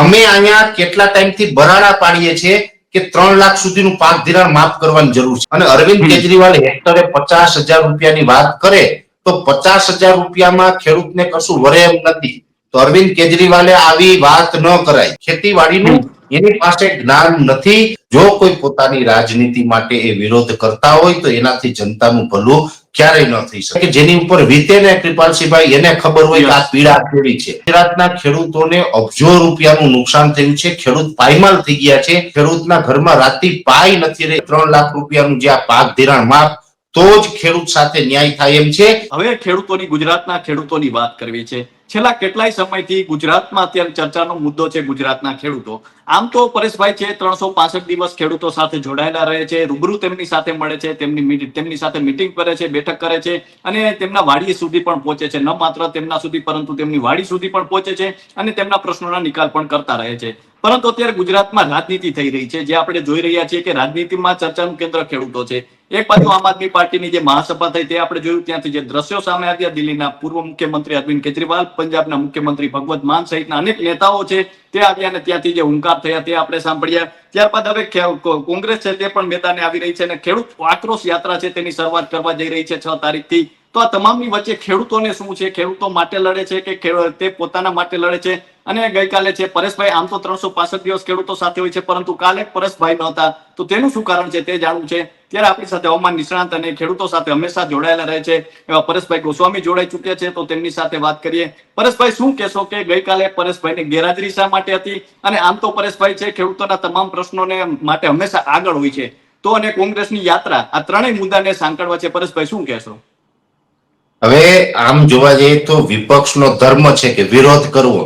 અમે અહીંયા કેટલા ટાઈમથી ભરાડા પાડીએ છીએ કે ત્રણ લાખ સુધીનું પાક ધિરાણ માફ કરવાની જરૂર છે. અને અરવિંદ. કેજરીવાલ હેક્ટરે પચાસ હજાર રૂપિયાની વાત કરે તો પચાસ હજાર રૂપિયામાં ખેડૂતને કશું વરે એમ નથી. તો અરવિંદ કેજરીવાલે આવી વાત ન કરાય. ખેતીવાડીનું એની પાસે જ્ઞાન નથી. જો કોઈ પોતાની રાજનીતિ માટે એ વિરોધ કરતા હોય તો એનાથી જનતાનું ભલું ક્યારેય ન થઈ શકે. જેની ઉપર વીતે ને કૃપાલસિંહભાઈ એને ખબર હોય કે આ પીડા કેવી છે. ગુજરાતના ખેડૂતોને અબજો રૂપિયાનું નુકસાન થયું છે. ખેડૂત પાયમાલ થઈ ગયા છે. ખેડૂતના ઘરમાં રાતી પાય નથી રહી. ત્રણ લાખ રૂપિયાનું જે આ પાક ધિરાણ માફ તો જ ખેડૂત સાથે ન્યાય થાય એમ છે. હવે ખેડૂતોની ગુજરાતના ખેડૂતોની વાત કરવી છે. છેલ્લા કેટલાય સમયથી ગુજરાતમાં અત્યારે ચર્ચાનો મુદ્દો છે ગુજરાતના ખેડૂતો. આમ તો પરેશભાઈ છે ત્રણસો પાસઠ દિવસ ખેડૂતો સાથે જોડાયેલા રહે છે, રૂબરૂ તેમની સાથે મળે છે, તેમની તેમની સાથે મિટિંગ કરે છે, બેઠક કરે છે અને તેમના વાડી સુધી પણ પહોંચે છે. ન માત્ર તેમના સુધી, પરંતુ તેમની વાડી સુધી પણ પહોંચે છે અને તેમના પ્રશ્નોના નિકાલ પણ કરતા રહે છે. પરંતુ અત્યારે ગુજરાતમાં રાજનીતિ થઈ રહી છે. જે આપણે જોઈ રહ્યા છીએ કે રાજનીતિમાં ચર્ચાનું કેન્દ્ર ખેડૂતો છે. એક બાજુ આમ આદમી પાર્ટીની જે મહાસભા થઈ, તે આપણે જોયું ત્યાંથી જે દ્રશ્યો સામે આવ્યા, દિલ્હીના પૂર્વ મુખ્યમંત્રી અરવિંદ કેજરીવાલ પંજાબના મુખ્યમંત્રી ભગવત માન સહિતના અનેક નેતાઓ છે. તે આવ્યા અને ત્યાંથી જે હુંકાર થયા તે આપણે સાંભળ્યા. ત્યારબાદ હવે કોંગ્રેસ છે તે પણ મેદાને આવી રહી છે અને ખેડૂત આક્રોશ યાત્રા છે તેની શરૂઆત કરવા જઈ રહી છે છ તારીખથી. તો આ તમામની વચ્ચે ખેડૂતોને શું છે? ખેડૂતો માટે લડે છે કે તે પોતાના માટે લડે છે? અને ગઈકાલે છે પરેશભાઈ, આમ તો ત્રણસો પાસઠ દિવસ ખેડૂતો સાથે હોય છે, પરંતુ કાલે પરેશભાઈ નહોતા. તો તેનું શું કારણ છે તે જાણવું છે. ત્યારે આપણી સાથે હવામાન નિષ્ણાંત અને ખેડૂતો સાથે હંમેશા જોડાયેલા રહે છે. એવા પરેશભાઈ ગોસ્વામી જોડાઈ ચૂક્યા છે, તો તેમની સાથે વાત કરીએ. પરેશભાઈ, શું કહેશો કે ગઈકાલે પરેશભાઈની ગેરહાજરી શા માટે હતી? અને આમ તો પરેશભાઈ છે, ખેડૂતોના તમામ પ્રશ્નોને માટે હંમેશા આગળ હોય છે. તો અને કોંગ્રેસની યાત્રા, આ ત્રણેય મુદ્દાને સાંકળવા છે. પરેશભાઈ, શું કહેશો? હવે આમ જોવા જઈએ તો વિપક્ષનો ધર્મ છે કે વિરોધ કરવો.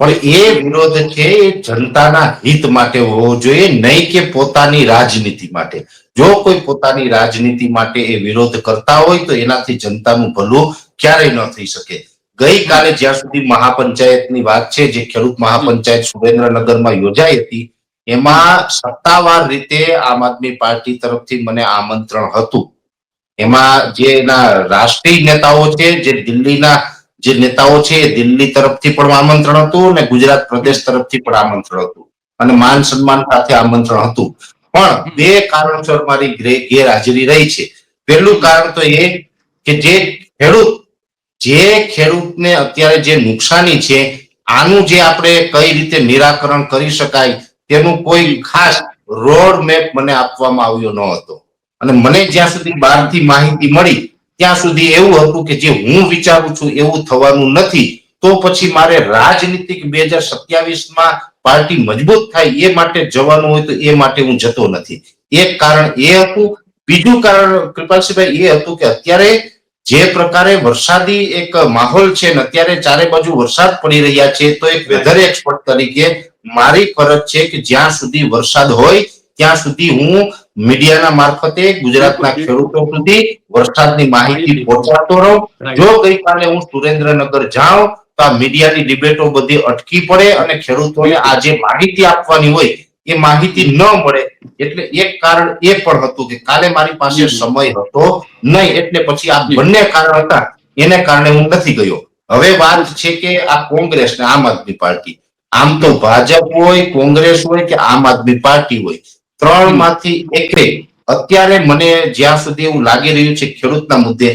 પણ એ વિરોધ છે એ જનતાના હિત માટે હોવો જોઈએ, નહીં કે પોતાની રાજનીતિ માટે. જો કોઈ પોતાની રાજનીતિ માટે એ વિરોધ કરતા હોય તો એનાથી જનતાનું ભલું ક્યારેય ન થઈ શકે. ગઈકાલે જ્યાં સુધી મહાપંચાયતની વાત છે, જે ખેડૂત મહાપંચાયત સુરેન્દ્રનગરમાં યોજાઈ હતી, એમાં સત્તાવાર રીતે આમ આદમી પાર્ટી તરફથી મને આમંત્રણ હતું. એમાં જે એના રાષ્ટ્રીય નેતાઓ છે, જે દિલ્હીના જે નેતાઓ છે, એ દિલ્હી તરફથી પણ આમંત્રણ હતું અને ગુજરાત પ્રદેશ તરફથી પણ આમંત્રણ હતું. અને માન સન્માન સાથે આમંત્રણ હતું. પણ બે કારણસર મારી ગ્રે- ગેરહાજરી રહી છે. પહેલું કારણ તો એ કે જે ખેડૂત, જે ખેડૂતને અત્યારે જે નુકસાની છે, આનું જે આપણે કઈ રીતે નિરાકરણ કરી શકાય, તેનું કોઈ ખાસ રોડ મેપ મને આપવામાં આવ્યો ન હતો અને મને જ્યાં સુધી બહારથી માહિતી મળી, ત્યાં સુધી એવું હતું કે જે હું વિચારું છું એવું થવાનું નથી. તો પછી મારે રાજનીતિક બે હજાર સત્યાવીસમાં પાર્ટી મજબૂત થાય એ માટે જવાનું હોય તો એ માટે હું જતો નથી. એક કારણ એ હતું, બીજું કારણ કૃપાલસિંહભાઈ, એ હતું કે અત્યારે જે પ્રકારે વરસાદી એક માહોલ છે ને અત્યારે ચારે બાજુ વરસાદ પડી રહ્યા છે, તો એક વેધર એક્સપર્ટ તરીકે મારી ફરજ છે કે જ્યાં સુધી વરસાદ હોય, ત્યાં સુધી હું મીડિયાના મારફતે ગુજરાતના ખેડૂતો સુધી વરસાદની માહિતી પહોંચાડતો રહો. જો ગઈકાલે હું સુરેન્દ્રનગર જાઉં તો આ મીડિયાની ડિબેટો બધી અટકી પડે અને ખેડૂતોને આ જે માહિતી આપવાની હોય એ માહિતી ન મળે. એટલે એક કારણ એ પણ હતું કે કાલે મારી પાસે સમય હતો નહીં એટલે પછી આ બંને કારણ હતા. એને કારણે હું નથી ગયો. હવે વાત છે કે આ કોંગ્રેસ ને આમ આદમી પાર્ટી. આમ તો ભાજપ હોય કોંગ્રેસ હોય કે આમ આદમી પાર્ટી હોય. ત્રણમાંથી એકે અત્યારે મને જ્યાં સુધી એવું લાગી રહ્યું છે ખેડૂતના મુદ્દે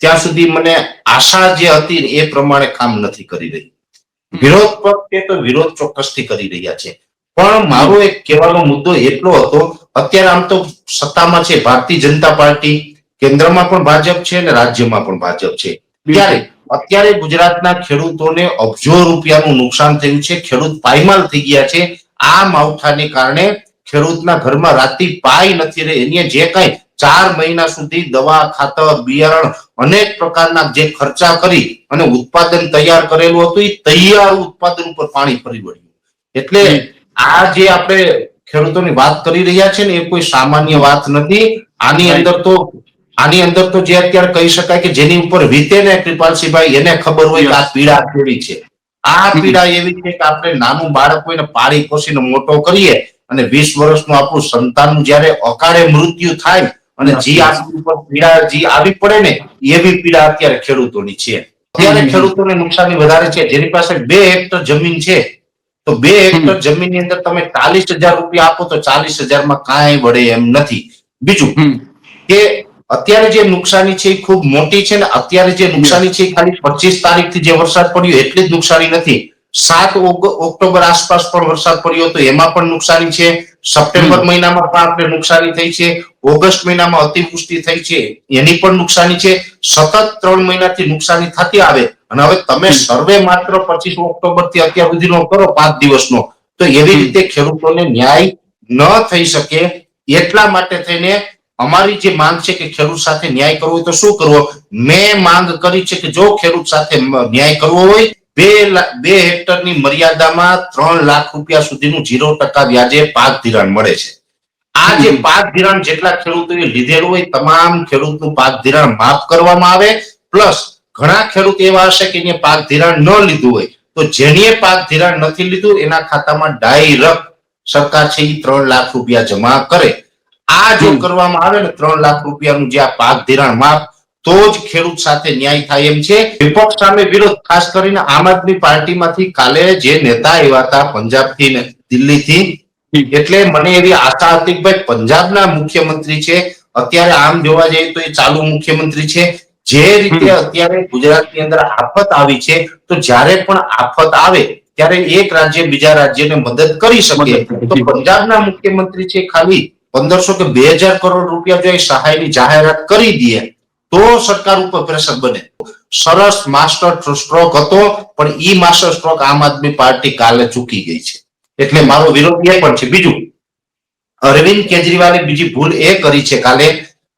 ત્યાં સુધી મને આશા જે હતી એ પ્રમાણે કામ નથી કરી રહી. વિરોધ પક્ષે તો વિરોધ ચોક્કસથી કરી રહ્યા છે. પણ મારો એક કહેવાનો મુદ્દો એટલો હતો અત્યારે આમ તો સત્તામાં છે ભારતીય જનતા પાર્ટી કેન્દ્રમાં પણ ભાજપ છે અને રાજ્યમાં પણ ભાજપ છે. ત્યારે અત્યારે ગુજરાતના ખેડૂતોને અબજો રૂપિયાનું નુકસાન થયું છે ખેડૂત પાયમાલ થઈ ગયા છે. આ માવઠાને કારણે ખેડૂતના ઘરમાં રાતી પાય નથી રહે. એની જે કઈ ચાર મહિના સુધી દવા ખાતર બિયારણ અનેક પ્રકારના જે ખર્ચા કરી અને ઉત્પાદન તૈયાર કરેલું હતું એ તૈયાર ઉત્પાદન ઉપર પાણી ફરી વળ્યું. એટલે આ જે આપણે ખેડૂતોની વાત કરી રહ્યા છે ને એ કોઈ સામાન્ય વાત નથી. આની અંદર તો આની અંદર તો જે અત્યારે કહી શકાય કે જેની ઉપર વીતે ને કૃપાલસિંહભાઈ એને ખબર હોય કે આ પીડા કેવી છે. આ પીડા એવી છે કે આપણે નાનું બાળક હોય ને પાળી પોષીને મોટો કરીએ અને વીસ વર્ષનું આપણું સંતાન જયારે અકાળે મૃત્યુ થાય અને જે આપણી ઉપર પીડા જે આવી પડે ને એવી પીડા અત્યારે ખેડૂતોની છે. અત્યારે ખેડૂતોને નુકસાની વધારે છે. જેની પાસે બે હેક્ટર જમીન છે તો બે હેક્ટર જમીનની અંદર તમે ચાલીસ હજાર રૂપિયા આપો તો ચાલીસ હજારમાં કાંઈ વળે એમ નથી. બીજું કે અત્યારે જે નુકસાની છે એ ખૂબ મોટી છે ને અત્યારે જે નુકસાની છે ખાલી પચીસ તારીખથી જે વરસાદ પડ્યો એટલી જ નુકસાની નથી. સાત ઓગ- ઓક્ટોબર આસપાસ પણ વરસાદ પડ્યો હતો. એમાં પણ નુકસાની છે. સપ્ટેમ્બર મહિનામાં પણ આપણે નુકસાની થઈ છે. ઓગસ્ટ મહિનામાં અતિવૃષ્ટિ થઈ છે. એની પણ નુકસાની છે. સતત ત્રણ મહિનાથી નુકસાની થતી આવે. અને હવે તમે સર્વે માત્ર પચીસ ઓક્ટોબરથી અત્યાર સુધીનો કરો પાંચ દિવસનો. તો એવી રીતે ખેડૂતોને ન્યાય ન થઈ શકે એટલા માટે થઈને અમારી જે માંગ છે કે ખેડૂત સાથે ન્યાય કરવો હોય તો શું કરવો? મેં માંગ કરી છે કે જો ખેડૂત સાથે ન્યાય કરવો હોય બે બે હેક્ટરની મર્યાદામાં ત્રણ લાખ રૂપિયા સુધીનું ઝીરો ટકા વ્યાજે પાક ધિરાણ મળે છે. આ જે પાક ધિરાણ જેટલા ખેડૂતોએ લીધેલું હોય તમામ ખેડૂતનું પાક ધિરાણ માફ કરવામાં આવે પ્લસ ઘણા ખેડૂત એવા હશે કે એને પાક ધિરાણ ન લીધું હોય તો જેણીએ પાક ધિરાણ નથી લીધું એના ખાતામાં ડાયરેક્ટ સરકાર છે એ ત્રણ લાખ રૂપિયા જમા કરે. આ જો કરવામાં આવે ને ત્રણ લાખ રૂપિયાનું જે આ પાક ધિરાણ માફ તો જ ખેડૂત સાથે ન્યાય થાય એમ છે. વિપક્ષ સામે વિરોધ ખાસ કરીને આમ આદમી પાર્ટીમાંથી કાલે જે નેતા આવ્યા હતા પંજાબથી ને દિલ્હીથી એટલે મને એવી આશા હતી કે ભાઈ પંજાબના મુખ્યમંત્રી છે અત્યારે આમ જોવા જઈએ તો એ ચાલુ મુખ્યમંત્રી છે. જે રીતે અત્યારે ગુજરાતની અંદર આફત આવી છે તો જ્યારે પણ આફત આવે ત્યારે એક રાજ્ય બીજા રાજ્યને મદદ કરી શકે. તો પંજાબના મુખ્યમંત્રી છે ખાલી પંદરસો કે બે હજાર કરોડ રૂપિયા જો એ સહાયની જાહેરાત કરી દે તો સરકાર ઉપર પ્રેશર બને. સરસ માસ્ટર સ્ટ્રોક હતો પણ ઈ માસ્ટર સ્ટ્રોક આમ આદમી પાર્ટી કાલે ચૂકી ગઈ છે. એટલે મારો વિરોધ એ પણ છે. બીજું અરવિંદ કેજરીવાલે બીજી ભૂલ એ કરી છે કાલે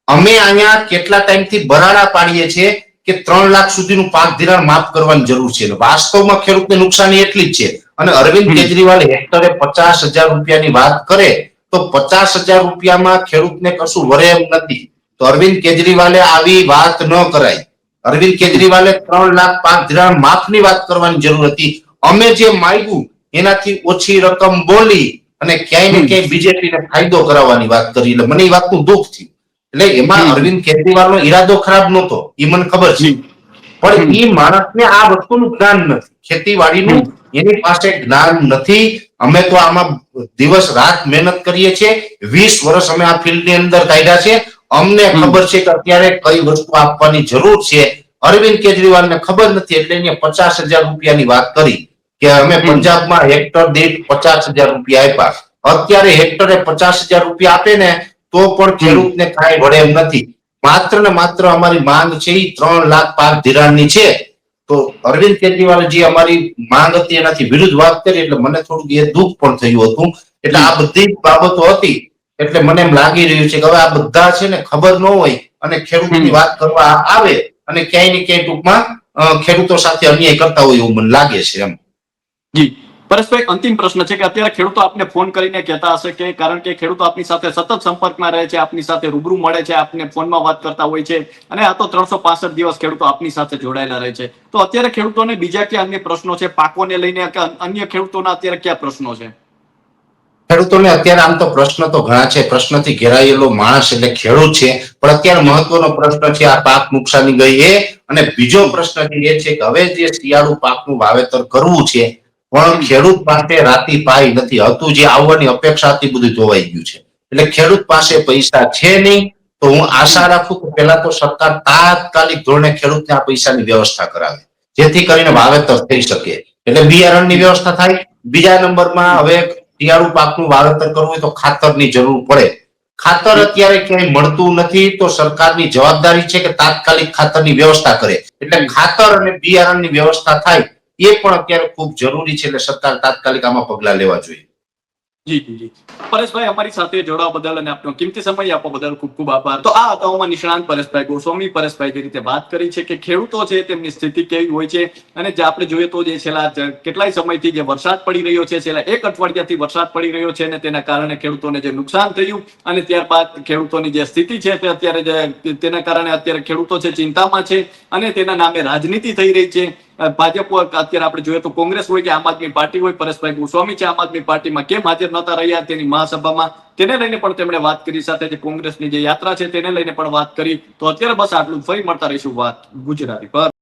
અમે અહીંયા કેટલા ટાઈમથી બરાડા પાડીએ છીએ કે ત્રણ લાખ સુધીનું પાક ધિરાણ માફ કરવાની જરૂર છે. વાસ્તવમાં ખેડૂતને નુકસાની એટલી જ છે. અને અરવિંદ. કેજરીવાલ હેક્ટરે પચાસ હજાર રૂપિયાની વાત કરે તો પચાસ હજાર રૂપિયામાં ખેડૂતને કશું વરે એમ નથી. તો અરવિંદ કેજરીવાલે આવી વાત ન કરાય અરવિંદ કેજરીવાલે ત્રણ લાખ પાંચ હજાર માફની વાત કરવાની જરૂર હતી. અમે જે માંગ્યું એનાથી ઓછી રકમ બોલી અને ક્યાંય ને. ક્યાંય બીજેપીને ફાયદો કરાવવાની વાત કરી. એટલે મને એ વાતનું દુઃખ થયું. એટલે એમાં. અરવિંદ કેજરીવાલનો ઈરાદો ખરાબ નહોતો. એ મને ખબર છે. પણ એ એ માણસને આ વસ્તુનું જ્ઞાન નથી. ખેતીવાડીનું એની પાસે જ્ઞાન નથી. અમે તો આમાં દિવસ રાત મહેનત કરીએ છીએ. વીસ વર્ષ અમે આ ફિલ્ડની અંદર કાઢ્યા છે. અમને ખબર છે કે અત્યારે કઈ વસ્તુ આપવાની જરૂર છે? અરવિંદ કેજરીવાલને ખબર નથી એટલે એને પચાસ હજાર રૂપિયાની વાત કરી કે અમે પંજાબમાં હેક્ટર દીઠ પચાસ હજાર રૂપિયા આપ્યા. અત્યારે હેક્ટરે પચાસ હજાર રૂપિયા આપે ને તો પણ ખેડૂતને કાંઈ વળે એમ નથી. માત્ર ને માત્ર અમારી માંગ છે એ ત્રણ લાખ પાક ધિરાણની છે. તો અરવિંદ કેજરીવાલે જે અમારી માંગ હતી એનાથી વિરુદ્ધ વાત કરી એટલે મને થોડુંક એ દુઃખ પણ થયું હતું. એટલે આ બધી બાબતો હતી. એટલે મને એમ લાગી રહ્યું છે કે હવે આ બધા છે ને ખબર ન હોય અને ખેડૂતની વાત કરવા આવે અને ક્યાંય ને ક્યાંય ટૂંકમાં ખેડૂતો સાથે અન્યાય કરતા હોય એવું મને લાગે છે એમ. જી. પરેશભાઈ અંતિમ પ્રશ્ન છે કે અત્યારે ખેડૂતો આપને ફોન કરીને કહેતા હશે કે કારણ કે ખેડૂતો આપની સાથે સતત સંપર્કમાં રહે છે આપની સાથે રૂબરૂ મળે છે આપને ફોનમાં વાત કરતા હોય છે અને આ તો ત્રણસો પાસઠ દિવસ ખેડૂતો આપની સાથે જોડાયેલા રહે છે. તો અત્યારે ખેડૂતોને બીજા ક્યાં અન્ય પ્રશ્નો છે? પાકોને લઈને કે અન્ય ખેડૂતોના અત્યારે ક્યાં પ્રશ્નો છે? ખેડૂતોને અત્યારે આમ તો પ્રશ્ન તો ઘણા છે. પ્રશ્નથી ઘેરાયેલો માણસ એટલે ખેડૂત છે. પણ અત્યારે મહત્વનો પ્રશ્ન છે આ પાક નુકસાની ગઈ એ અને બીજો પ્રશ્ન એ છે કે હવે જે શિયાળુ પાકનું વાવેતર કરવું છે, પણ ખેડૂત પાસે રાતી પાઈ નથી હતું. જે આવવાની અપેક્ષા હતી બધું જોવાઈ ગયું છે. એટલે ખેડૂત પાસે પૈસા છે નહીં, તો હું આશા રાખું કે પહેલા તો સરકાર તાત્કાલિક ધોરણે ખેડૂતને આ પૈસાની વ્યવસ્થા કરાવે. જેથી કરીને વાવેતર થઈ શકે. એટલે બિયારણની વ્યવસ્થા થાય. બીજા નંબરમાં હવે શિયાળુ પાકનું વાવેતર કરવું હોય તો ખાતરની જરૂર પડે. ખાતર અત્યારે ક્યાંય મળતું નથી તો સરકારની જવાબદારી છે કે તાત્કાલિક ખાતરની વ્યવસ્થા કરે. એટલે ખાતર અને બિયારણની વ્યવસ્થા થાય એ પણ અત્યારે ખૂબ જરૂરી છે એટલે સરકાર તાત્કાલિક આમાં પગલા લેવા જોઈએ. જી જી પરેશભાઈ, અમારી સાથે જોડાવા બદલ અને આપનો કિંમતી સમય આપવા બદલ ખૂબ ખૂબ આભાર. તો આ અમારા નિષ્ણાંત પરેશભાઈ ગોસ્વામી. પરેશભાઈ જે રીતે વાત કરી છે કે ખેડૂતો છે, તેમની સ્થિતિ કેવી હોય છે અને જે આપણે જોઈએ તો જે છેલ્લા કેટલાય સમયથી જે વરસાદ પડી રહ્યો છે, છેલ્લા એક અઠવાડિયાથી વરસાદ પડી રહ્યો છે અને તેના કારણે ખેડૂતોને જે નુકસાન થયું અને ત્યારબાદ ખેડૂતોની જે સ્થિતિ છે, તે અત્યારે જે તેના કારણે અત્યારે ખેડૂતો છે, ચિંતામાં છે અને તેના નામે રાજનીતિ થઈ રહી છે. ભાજપ અત્યારે આપણે જોઈએ તો કોંગ્રેસ હોય કે આમ આદમી પાર્ટી હોય, પરેશભાઈ ગોસ્વામી છે આમ આદમી પાર્ટીમાં કેમ હાજર નતા રહ્યા તેની મહાસભામાં? તેને લઈને પણ તેમણે વાત કરી સાથે જે કોંગ્રેસની જે યાત્રા છે તેને લઈને પણ વાત કરી. તો અત્યારે બસ આટલું. ફરી મળતા રહીશું વાત ગુજરાતી પર.